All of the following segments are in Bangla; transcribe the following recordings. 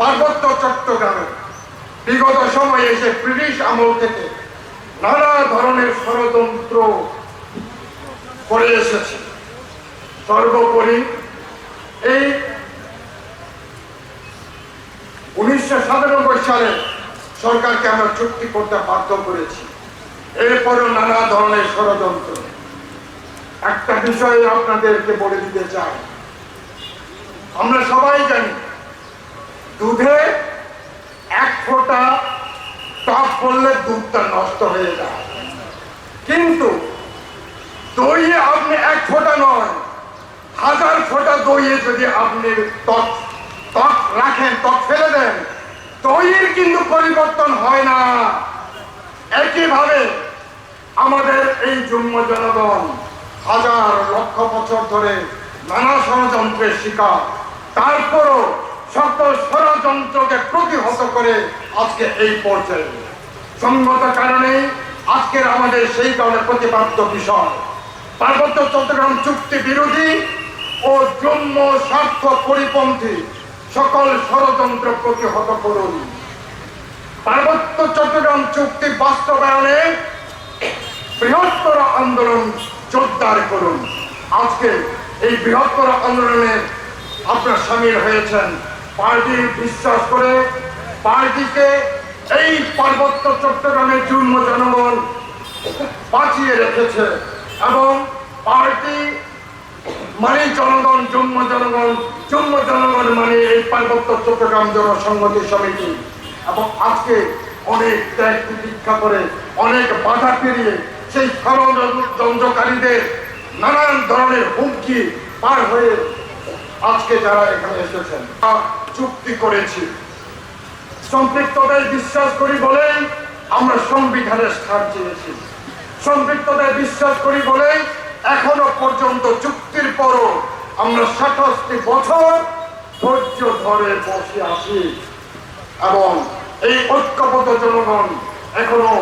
পার্বত্য চট্টগ্রামে বিগত সময়ে এসে ব্রিটিশ আমল থেকে নানা ধরনের ষড়যন্ত্র করে এসেছে। সর্বোপরি এই উনিশশো সাতানব্বই সালে সরকারকে আমরা চুক্তি করতে বাধ্য করেছি। এরপরও নানা ধরনের ষড়যন্ত্র। একটা বিষয় আপনাদেরকে বলে দিতে চাই। আমরা সবাই জানি দুধে এক ফোঁটা টক করলে দুধটা নষ্ট হয়ে যায়। কিন্তু দইয়ে আপনি এক ফোঁটা নয়, হাজার ফোঁটা দইয়ে যদি আপনি টক টক রাখেন, টক ফেলে দেন, দইয়ের কিন্তু পরিবর্তন হয় না। একইভাবে আমাদের এই যুগ্ম জনগণ হাজার লক্ষ বছর ধরে নানা ষড়যন্ত্রের শিকার। তারপরও সকল ষড়যন্ত্রকে প্রতিহত করে আজকে এই পর্যায়ে। সঙ্গত কারণেই আজকের আমাদের সেই কারণে প্রতিপাদ্য বিষয় পার্বত্য চট্টগ্রাম চুক্তি বিরোধী ও জম্ম স্বার্থ পরিপন্থী সকল ষড়যন্ত্র প্রতিহত করুন। পার্বত্য চট্টগ্রাম চুক্তি বাস্তবায়নে বৃহত্তর আন্দোলন জোরদার করুন। আজকে এই বৃহত্তর আন্দোলনে আপনার সামিল হয়েছেন। পার্টি বিশ্বাস করে পার্টিকে এই পার্বত্য চট্টগ্রামের জন্ম জনগণ বাঁচিয়ে রেখেছে এবং পার্টি মানে জনগণ জন্ম জনগণ জন্ম জনগণ মানে এই পার্বত্য চট্টগ্রাম জনসংহতি সমিতি। এবং আজকে অনেক ত্যাগ প্রতীক্ষা করে অনেক বাধা পেরিয়ে সেই ষড়যন্ত্রকারীদের নানান ধরনের হুমকি পার হয়ে আজকে যারা এখানে এসেছেন চুক্তি করেছি। সম্পৃক্ততায় বিশ্বাস করি বলেই আমরা সংবিধানের স্থান চেয়েছি। সম্পৃক্ততায় বিশ্বাস করি বলেই এখনও পর্যন্ত চুক্তির পরও আমরা সাতাশটি বছর ধৈর্য ধরে বসে আছি। এবং এই ঐক্যবদ্ধ জনগণ এখনও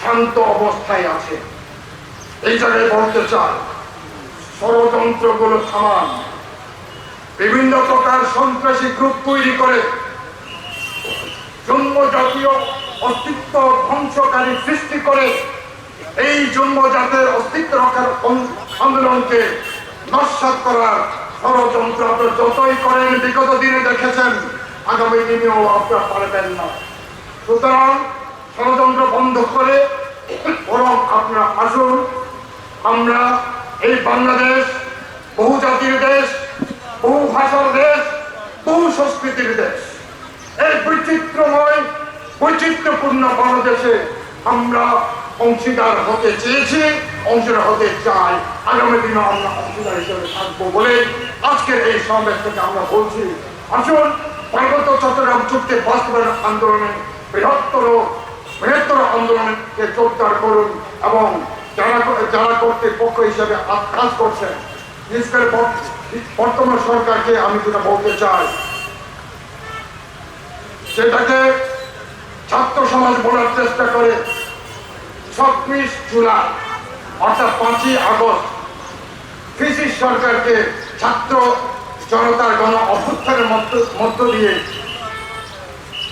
শান্ত অবস্থায় আছে। এই জায়গায় বলতে চাই, ষড়যন্ত্রগুলো থামান বিভিন্ন প্রকার সন্ত্রাসী গ্রুপ তৈরি করে জন্ম জাতীয় অস্তিত্ব ধ্বংসকারী সৃষ্টি করে এই জন্ম জাতের অস্তিত্ব রক্ষার আন- আন্দোলনকে নস্বাত করার ষড়যন্ত্র আপনারা যতই করেন, বিগত দিনে দেখেছেন, আগামী দিনেও আপনারা পারবেন না। সুতরাং ষড়যন্ত্র বন্ধ করে বরং আপনারা আসুন। আমরা এই বাংলাদেশ বহু জাতির দেশ ভাষার দেশ, বহু সংস্কৃতির দেশ এই বৈচিত্র্যময়, বৈচিত্র্যপূর্ণ বাংলাদেশে আমরা অংশীদার হতে চেয়েছি, অংশীদার হতে চাই। আগামী দিনে আমরা অংশীদার হিসেবে থাকব বলে আজকের এই সমাবেশ থেকে আমরা বলছি, আসুন পার্বত্য চট্টগ্রাম চুক্তি বাস্তবায়ন আন্দোলনে বৃহত্তর বৃহত্তর আন্দোলনকে জোরদার করুন এবং যারা যারা কর্তৃপক্ষ হিসেবে কাজ করছেন করে বর্তমান সরকারকে আমি যেটা বলতে চাই, সেটাকে ছাত্র সমাজ বলার চেষ্টা করে ছত্রিশ জুলাই, অর্থাৎ পাঁচই আগস্ট ফিসিস সরকারকে ছাত্র জনতার গণ অভ্যুত্থানের মধ্য দিয়ে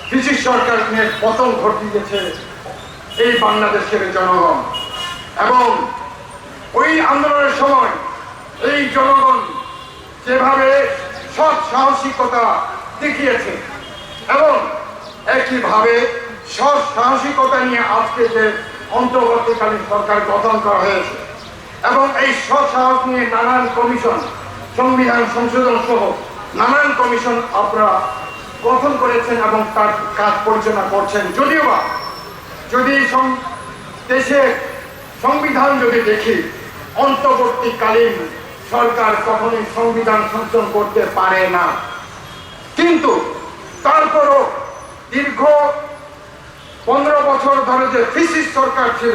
ব্রিটিশ সরকার নিয়ে পতন ঘটিয়েছে এই বাংলাদেশের জনগণ। এবং ওই আন্দোলনের সময় এই জনগণ যেভাবে সৎ সাহসিকতা দেখিয়েছে এবং একইভাবে সৎ সাহসিকতা নিয়ে আজকে যে অন্তর্বর্তীকালীন সরকার গঠন করা হয়েছে এবং এই সৎ সাহস নিয়ে নানান কমিশন, সংবিধান সংশোধন সহ নানান কমিশন আপনারা গঠন করেছেন এবং তার কাজ পরিচালনা করছেন। যদিও বা, যদি দেশের সংবিধান যদি দেখি, অন্তর্বর্তীকালীন সরকার কখনোই সংবিধান সংশোধন করতে পারে না। কিন্তু তারপরও দীর্ঘ পনেরো বছর ধরে যে ফিসিস সরকার ছিল,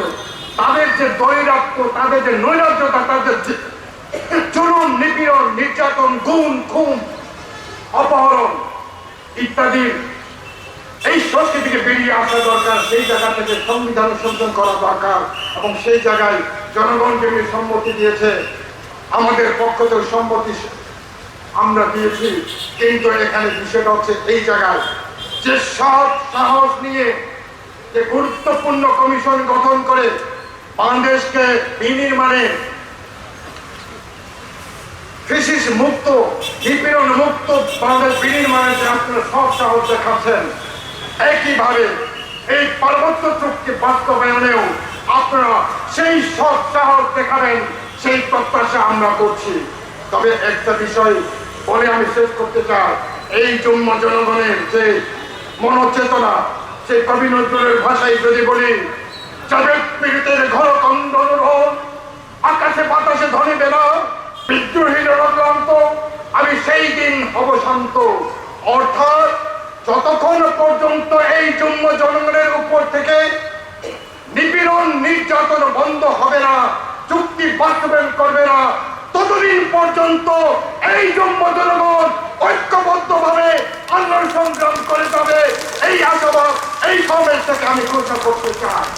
তাদের যে দৈরাত্য তাদের যে নৈরাজ্যতা, তাদের যে চরম নিপীড়ন, নির্যাতন, গুম, খুন, অপহরণ ইত্যাদি, এই সংস্কৃতি থেকে বেরিয়ে আসা দরকার, সেই জায়গা থেকে সংবিধান সংশোধন করা দরকার এবং সেই জায়গায় জনগণকে সম্মতি দিয়েছে। আমাদের পক্ষ থেকে সম্মতি আমরা দিয়েছি। কিন্তু এখানে বিষয়টা হচ্ছে এই জায়গায় যে সৎ সাহস নিয়ে যে গুরুত্বপূর্ণ কমিশন গঠন করে বাংলাদেশকে বিনির্মাণে ফিসিস মুক্ত, নিপীড়ন মুক্ত বাংলাদেশ বিনির্মাণের যে আপনারা সব সাহস দেখাচ্ছেন। একইভাবে এই পার্বত্য চুক্তি বাস্তবায়নেও আপনারা সেই সব সাহস দেখাবেন। সেই প্রত্যাশা আমরা করছি। তবে একটা বিষয় বলে আমি শেষ করতে চাই। এই জন্ম জনগণের যে মনোচেতনা সেই কবি নজরুলের ভাষায় যদি বলি যাদের পীড়িতের ঘর কন্দন আকাশে বাতাসে ধনী বেলা বিদ্রোহীর ক্লান্ত আমি সেই দিন হব শান্ত। অর্থাৎ যতক্ষণ পর্যন্ত এই জন্ম জনগণের উপর থেকে নিপীড়ন, নির্যাতন বন্ধ হবে না চুক্তি বাস্তবায়ন করবে না। ততদিন পর্যন্ত এই জম্ম জনগণ ঐক্যবদ্ধ ভাবে আন্দোলন সংগ্রাম করে যাবে। এই আশাবাদ, এই সমাবেশ থেকে আমি ঘোষণা করতে চাই।